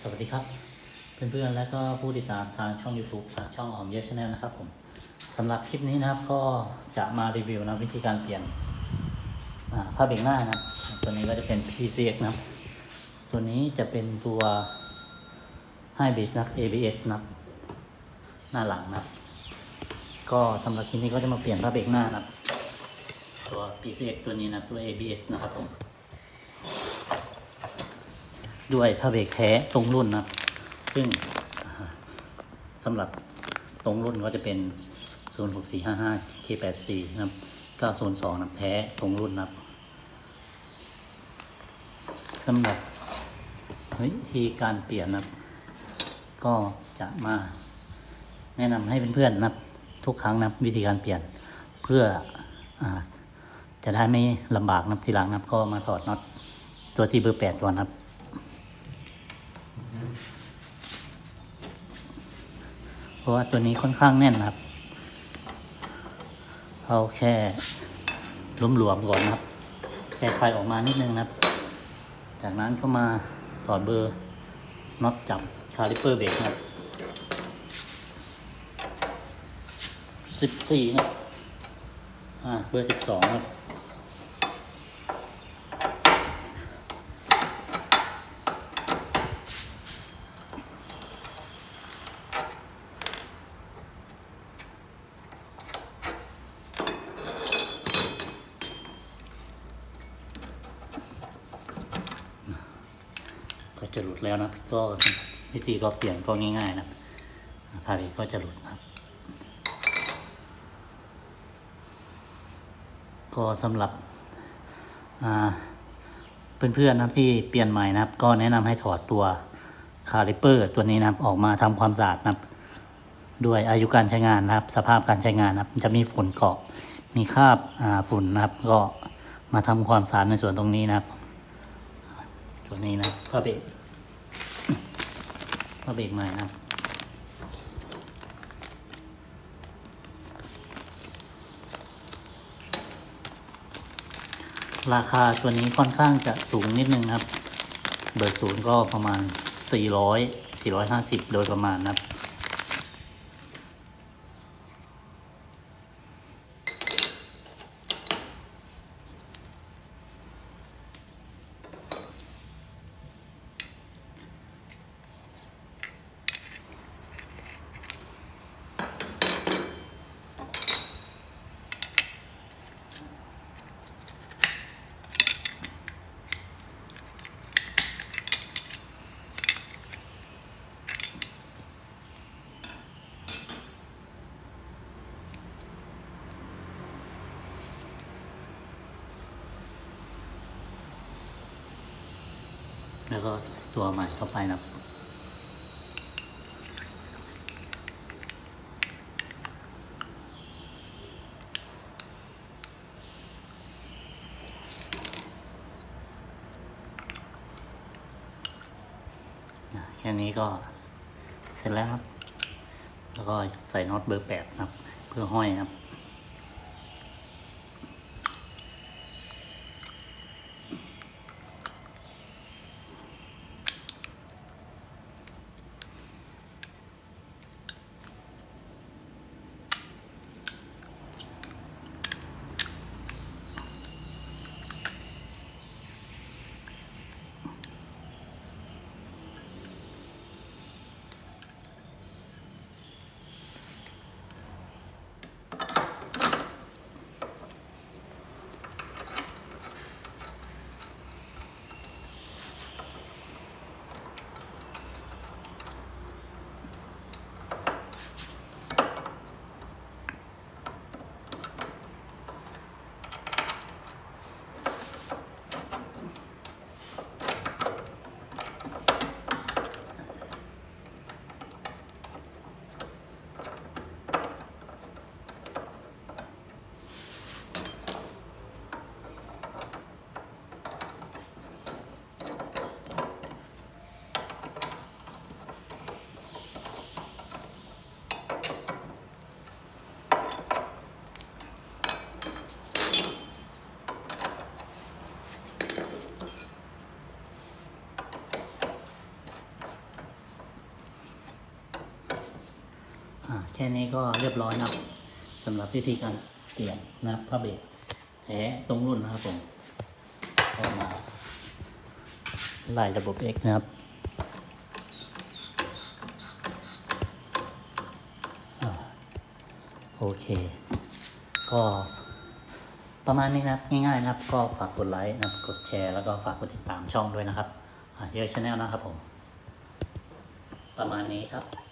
สวัสดีครับ เพื่อนๆและก็ผู้ติดตามทางช่อง YouTube ทางช่องของเยอะชาแนลนะครับผมสำหรับคลิปนี้นะครับก็จะมารีวิวนะวิธีการเปลี่ยนผ้าเบรกหน้านะตัวนี้ก็จะเป็น PCX นะตัวนี้จะเป็นตัวให้บิดนะครับ ABS นะหน้าหลังนะก็สำหรับคลิปนี้ก็จะมาเปลี่ยนผ้าเบรกหน้านะตัว PCX ตัวนี้นะตัว ABS นะครับผม ด้วยผ้าเบรกแท้ตรงรุ่นนะครับซึ่งสำหรับตรงรุ่นก็จะเป็น 06455 K84 นะครับ902นะครับแท้ตรงรุ่นนะครับสำหรับวิธีการเปลี่ยนนะครับ ก็จะมาแนะนำให้เพื่อนๆนะครับ ทุกครั้งนะครับวิธีการเปลี่ยนเพื่ออจะได้ไม่ลำบากนะครับทีหลังนะครับ ก็มาถอดน็อตตัวที่เบอร์แปดก่อนนะครับ เพ ราะว่าตัวนี้ค่อนข้างแน่นครับ เอาแค่หลวมๆก่อนนะครับแค่ไฟออกมานิดนึงนะครับ จากนั้นก็มาถอดเบอร์น็อตจับคาลิเปอร์เบรกครับสิบสี่นะอ่าเบอร์สิบสองครับ ก็จะหลุดแล้วนะก็วิธีก็เปลี่ยนก็ง่ายๆนะครับพาเบรกก็จะหลุดครับก็สำหรับเพื่อนๆนะครับที่เปลี่ยนใหม่นะครับ ก็แนะนำให้ถอดตัวคาลิเปอร์ตัวนี้นะครับออกมาทำความสะอาดนะครับด้วยอายุการใช้งานนะครับ สภาพการใช้งานนะครับ จะมีฝุ่นเกาะมีคราบฝุ่นนะครับ ก็มาทำความสะอาดในส่วนตรงนี้นะครับ ตัวนี้นะผ้าเบรกผ้าเบรกใหม่นะราคาตัวนี้ค่อนข้างจะสูงนิดนึงครับ เบอร์ศูนย์ก็ประมาณ 400 450 โดยประมาณนะครับ แล้วก็ตัวใหม่เข้าไปนะครับอะแค่นี้ก็เสร็จแล้วครับ แล้วก็ใส่น็อตเบอร์แปดนะครับ เพื่อห้อยนะครับ แค่นี้ก็เรียบร้อยนะสำหรับวิธีการเปลี่ยนนะครับผ้าเบรกแท้ตรงรุ่นนะครับผมก็มาไล่ระบบ X นะครับอโอเค ก็ประมาณนี้นะครับ ง่ายๆนะครับ ก็ฝากกดไลค์นะครับกดแชร์แล้วก็ฝากกดติดตามช่องด้วยนะครับอ่าเยอะชาแนลนะครับผม ประมาณนี้ครับ